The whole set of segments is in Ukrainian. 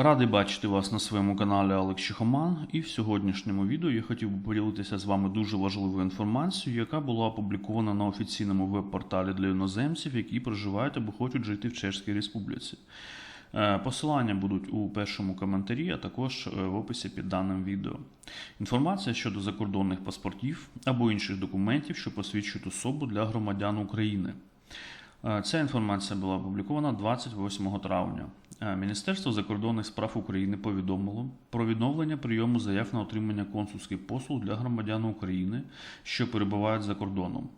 Радий бачити вас на своєму каналі Алекс Чехоман. І в сьогоднішньому відео я хотів би поділитися з вами дуже важливою інформацією, яка була опублікована на офіційному веб-порталі для іноземців, які проживають або хочуть жити в Чеській Республіці. Е, Посилання будуть у першому коментарі, а також е, в описі під даним відео. Інформація щодо закордонних паспортів або інших документів, що посвідчують особу для громадян України. Е, Ця інформація була опублікована 28 травня. Е, Міністерство закордонних справ України повідомило про відновлення прийому заяв на отримання консульських послуг для громадян України, що перебувають за кордоном.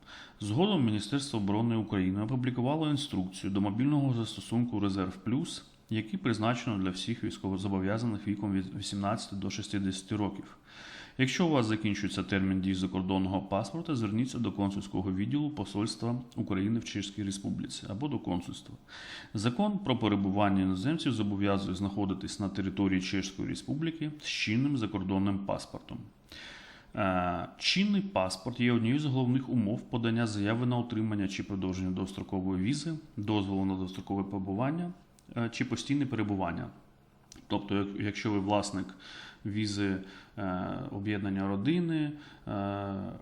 Згодом Міністерство оборони України опублікувало інструкцію до мобільного застосунку Резерв Плюс, який призначено для всіх військовозобов'язаних віком від 18 до 60 років. Якщо у вас закінчується термін дії закордонного паспорта, зверніться до консульського відділу Посольства України в Чеській Республіці або до консульства. Закон про перебування іноземців зобов'язує знаходитись на території Чеської Республіки з чинним закордонним паспортом. Е, Чинний паспорт є однією з головних умов подання заяви на отримання чи продовження довстрокової візи, дозволу на довстрокове перебування е, чи постійне перебування. Тобто, якщо ви власник візи е, об'єднання родини, е, е,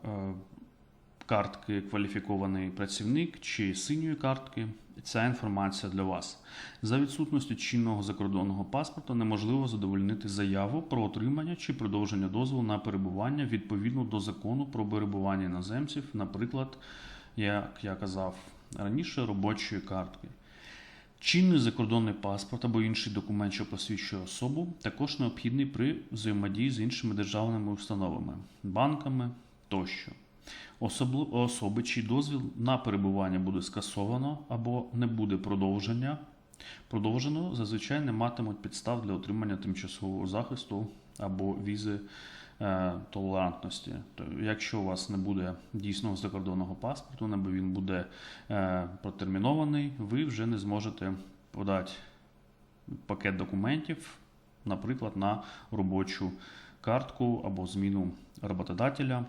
картки кваліфікований працівник чи синьої картки, ця інформація для вас. За відсутності чинного закордонного паспорта неможливо задовольнити заяву про отримання чи продовження дозволу на перебування відповідно до закону про перебування іноземців, наприклад, як я казав раніше, робочої картки. Чинний закордонний паспорт або інший документ, що посвідчує особу, також необхідний при взаємодії з іншими державними установами, банками тощо. Особи, чий дозвіл на перебування буде скасовано або не буде продовження, продовжено, зазвичай не матимуть підстав для отримання тимчасового захисту або візи е, толерантності. То, якщо у вас не буде дійсного закордонного паспорту, або він буде е, протермінований, ви вже не зможете подати пакет документів, наприклад, на робочу картку або зміну роботодателя.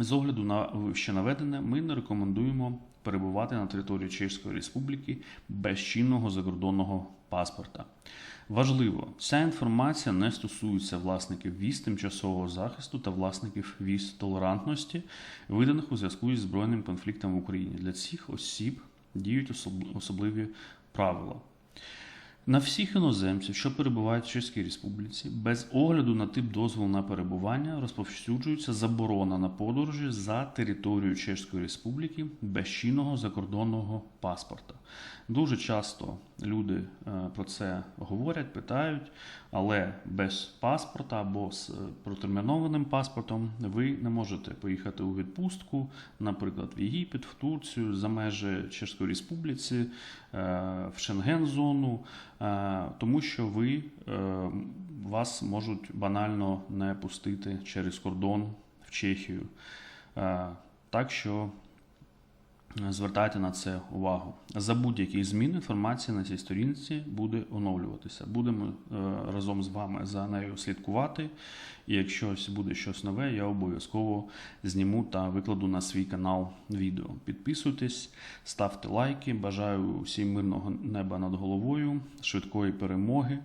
З огляду на вище наведене, ми не рекомендуємо перебувати на території Чеської Республіки без чинного закордонного паспорта. Важливо, ця інформація не стосується власників віз тимчасового захисту та власників віз толерантності, виданих у зв'язку із збройним конфліктом в Україні. Для цих осіб діють особливі правила. На всіх іноземців, що перебувають в Чеській Республіці, без огляду на тип дозволу на перебування розповсюджується заборона на подорожі за територією Чеської Республіки без чинного закордонного паспорта. Дуже часто люди е, про це говорять, питають, але без паспорта або з е, протермінованим паспортом ви не можете поїхати у відпустку, наприклад, в Єгипет, в Турцію, за межі Чеської Республіці, е, в Шенген-зону, тому що ви е, вас можуть банально не пустити через кордон в Чехію. Е, Так що Звертайте на це увагу. За будь-які зміни інформація на цій сторінці буде оновлюватися. Будемо е, разом з вами за нею слідкувати. І якщо буде щось нове, я обов'язково зніму та викладу на свій канал відео. Підписуйтесь, ставте лайки. Бажаю усім мирного неба над головою, швидкої перемоги.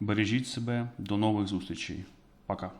Бережіть себе. До нових зустрічей. Пока.